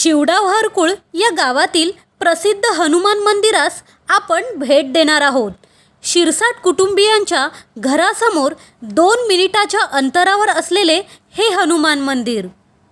शिवडाव कुळ या गावातील प्रसिद्ध हनुमान मंदिरास आपण भेट देणार आहोत. शिरसाट कुटुंबियांच्या घरासमोर दोन मिनिटाच्या अंतरावर असलेले हे हनुमान मंदिर.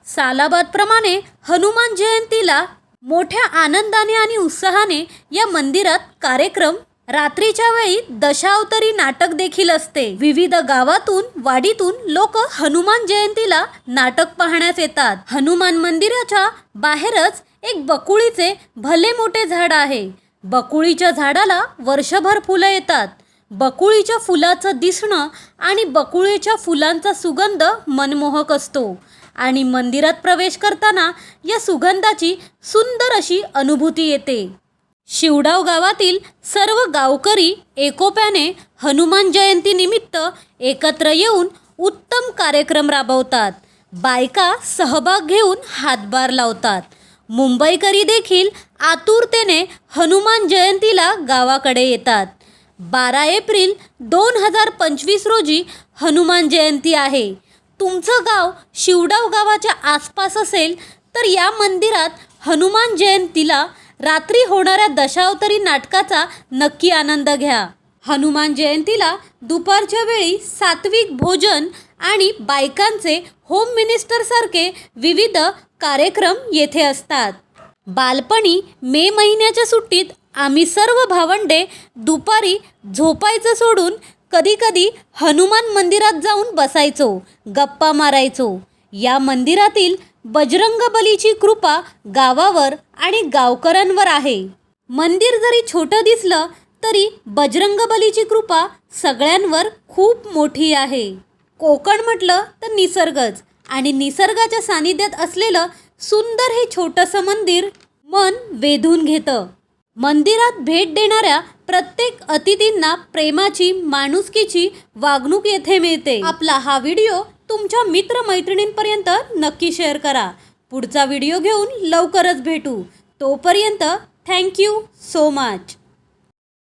सालाबादप्रमाणे हनुमान जयंतीला मोठ्या आनंदाने आणि उत्साहाने या मंदिरात कार्यक्रम रात्रीच्या वेळी दशावतरी नाटक देखील असते. विविध गावातून वाडीतून लोक हनुमान जयंतीला नाटक पाहण्यास येतात. हनुमान मंदिराच्या बाहेरच एक बकुळीचे भले मोठे झाड आहे. बकुळीच्या झाडाला वर्षभर फुलं येतात. बकुळीच्या फुलाचं दिसणं आणि बकुळीच्या फुलांचा सुगंध मनमोहक असतो. आणि मंदिरात प्रवेश करताना या सुगंधाची सुंदर अशी अनुभूती येते. शिवडाव गावातील सर्व गावकरी एकोप्याने हनुमान जयंतीनिमित्त एकत्र येऊन उत्तम कार्यक्रम राबवतात. बायका सहभाग घेऊन हातभार लावतात. मुंबईकरी देखील आतुरतेने हनुमान जयंतीला गावाकडे येतात. बारा एप्रिल दोन हजार पंचवीस रोजी हनुमान जयंती आहे. तुमचं गाव शिवडाव गावाच्या आसपास असेल तर या मंदिरात हनुमान जयंतीला रात्री होणाऱ्या दशावतरी नाटकाचा नक्की आनंद घ्या. हनुमान जयंतीला दुपारच्या वेळी सात्विक भोजन आणि बायकांचे होम मिनिस्टरसारखे विविध कार्यक्रम येथे असतात. बालपणी मे महिन्याच्या सुट्टीत आम्ही सर्व भावंडे दुपारी झोपायचं सोडून कधीकधी हनुमान मंदिरात जाऊन बसायचो गप्पा मारायचो. या मंदिरातील बजरंग बलीची कृपा गावावर आणि गावकऱ्यांवर आहे. मंदिर जरी छोटं दिसलं तरी बजरंग बलीची कृपा सगळ्यांवर खूप मोठी आहे. कोकण म्हटलं तर निसर्गच आणि निसर्गाच्या सानिध्यात असलेलं सुंदर हे छोटंसं मंदिर मन वेधून घेतं. मंदिरात भेट देणाऱ्या प्रत्येक अतिथींना प्रेमाची माणुसकीची वागणूक येथे मिळते. आपला हा व्हिडिओ तुमच्या मित्रमैत्रिणींपर्यंत नक्की शेअर करा. पुढचा व्हिडिओ घेऊन लवकरच भेटू. तोपर्यंत थँक्यू सो मच